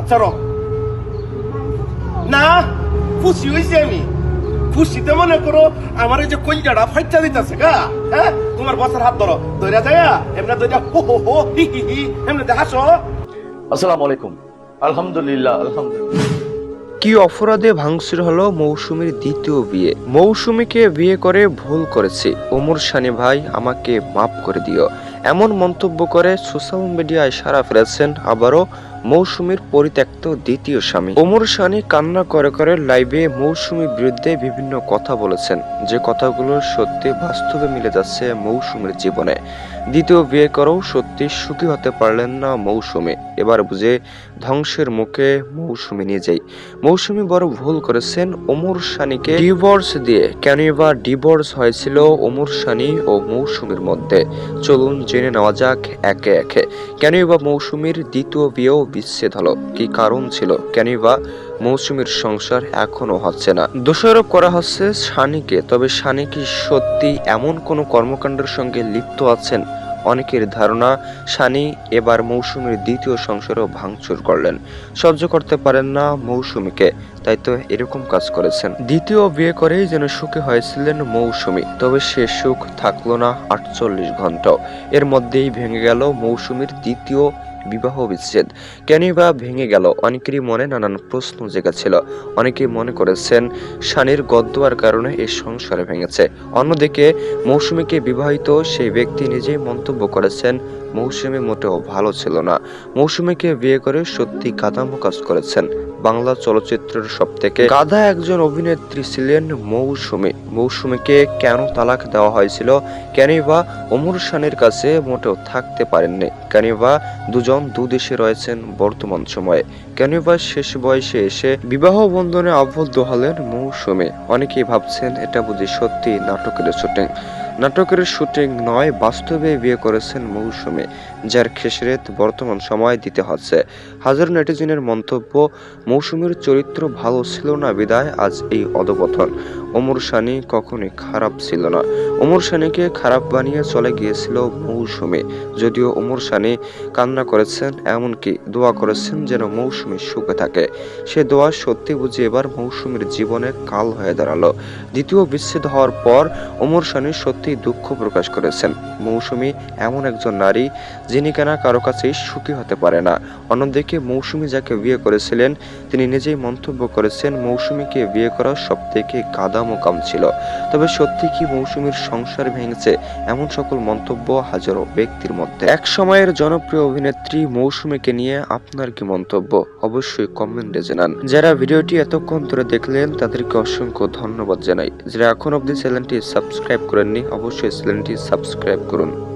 আচ্ছা র না খুশি হয়েছি আমি। খুশিতে মনে করো আমার এই যে কলজাটা ফাইচা দিতেছে গা। হ্যাঁ? তোমার বছর হাত ধরো। ধরে যায় এমনি ধরে হো হো হো হি হি হি এমনি হাসো আসসালামু আলাইকুম। আলহামদুলিল্লাহ আলহামদুলিল্লাহ। কি অপরাধে ভাঙচুর হলো মৌসুমীর দ্বিতীয় বিয়ে? মৌসুমীকে বিয়ে করে ভুল করেছি। ওমর সানি ভাই আমাকে মাফ করে দিও। এমন মন্তব্য করে সোশ্যাল মিডিয়ায় সারা ফেলেছেন আবারও মৌসুমীর পরিত্যক্ত দ্বিতীয় স্বামী। ওমর সানি কান্না করে করে লাইভে মৌসুমীর বিরুদ্ধে বিভিন্ন কথা বলেছেন। যে কথাগুলো সত্যি বাস্তবে মিলে যাচ্ছে মৌসুমীর জীবনে। দ্বিতীয় বিয়ে করেও সত্যি সুখী হতে পারলেন না মৌসুমী। এবার বুঝে ধ্বংসের মুখে মৌসুমী নিজেই। মৌসুমী বড় ভুল করেছেন ওমর সানিকে ডিভোর্স দিয়ে। কেন বা ডিভোর্স হয়েছিল ওমর সানি ও মৌসুমীর মধ্যে? চলুন জেনে নেওয়া যাক একে একে। কেন বা মৌসুমীর দ্বিতীয় বিয়েও বিচ্ছেদ হলো? কি কারণ ছিল? কেন বা মৌসুমীর সংসার এখনও হচ্ছে না। দোষারোপ করা হচ্ছে সানিকে তবে সানি কি সত্যি এমন কোনো কর্মকাণ্ডের সঙ্গে লিপ্ত আছেন? অনেকের ধারণা সানি এবার মৌসুমীর দ্বিতীয় সংসারও ভাঙচুর করলেন। সহ্য করতে পারেন না মৌসুমীকে, তাই তো এরকম কাজ করেছেন। দ্বিতীয় বিয়ে করেই যেন সুখে হয়েছিলেন মৌসুমী, তবে সে সুখ থাকল না আটচল্লিশ ঘন্টাও এর মধ্যেই ভেঙে গেল মৌসুমীর দ্বিতীয় বিবাহ বিচ্ছেদ। কেনই বা ভেঙে গেল? অনেকেরই মনে নানান প্রশ্ন জেগেছিল। অনেকেই মনে করেছেন, শানির গদ্দোয়ার কারণে এই সংসারে ভেঙেছে। অন্যদিকে, মৌসুমীকে বিবাহিত সেই ব্যক্তি নিজেই মন্তব্য করেছেন, মৌসুমী মোটেও ভালো ছিল না। মৌসুমীকে বিয়ে করে সত্যি কাদামো কাজ করেছেন। বাংলা চলচ্চিত্রের সব থেকে গাধা একজন অভিনেত্রী ছিলেন মৌসুমী। মৌসুমীকে কেন তালাক দেওয়া হয়েছিল কেনই বা অমর শানের কাছে মোটেও থাকতে পারেননি। কেনই বা দুজন দুদেশে রয়েছেন বর্তমান সময়ে। কেনই বা শেষ বয়সে এসে বিবাহ বন্ধনে আবদ্ধ হলেন মৌসুমী। অনেকেই ভাবছেন এটা বুঝি সত্যি নাটকের শুটিং। নাটকের শুটিং নয়, বাস্তবে বিয়ে করেছেন মৌসুমী, যার খেসরেত বর্তমান সময় দিতে হচ্ছে। হাজার নেটিজেনের মন্তব্য, মৌসুমীর চরিত্র ভালো ছিল না বিদায়, আজ এই অধপতন। ওমর সানি কখনোই খারাপ ছিল না। ওমর সানিকে খারাপ বানিয়ে চলে গিয়েছিল মৌসুমী, যদিও ওমর সানি কান্না করেছেন, এমনকি দোয়া করেছেন যেন মৌসুমী সুখে থাকে। সে দোয়া সত্যি বুঝে এবার মৌসুমীর জীবনে কাল হয়ে দাঁড়াল। দ্বিতীয় বিচ্ছেদ হওয়ার পর ওমর সানি সত্যিই দুঃখ প্রকাশ করেছেন। মৌসুমী এমন একজন নারী যিনি কেনা কারও কাছেই সুখী হতে পারে না। অন্যদিকে মৌসুমী যাকে বিয়ে করেছিলেন, তিনি নিজেই মন্তব্য করেছেন, মৌসুমীকে বিয়ে করা সব থেকে কাদামো কাম ছিল। তবে সত্যি কি মৌসুমীর সংসার ভেঙেছে, এমন সকল মন্তব্য হাজারো ব্যক্তির মধ্যে। এক সময়ের জনপ্রিয় অভিনেত্রী মৌসুমীকে নিয়ে আপনার কি মন্তব্য? অবশ্যই কমেন্টে জানান। যারা ভিডিওটি এতক্ষণ ধরে দেখলেন, তাদেরকে অসংখ্য ধন্যবাদ জানাই। যারা এখন অবধি চ্যানেলটি সাবস্ক্রাইব করেননি অবশ্যই চ্যানেলটি সাবস্ক্রাইব করুন।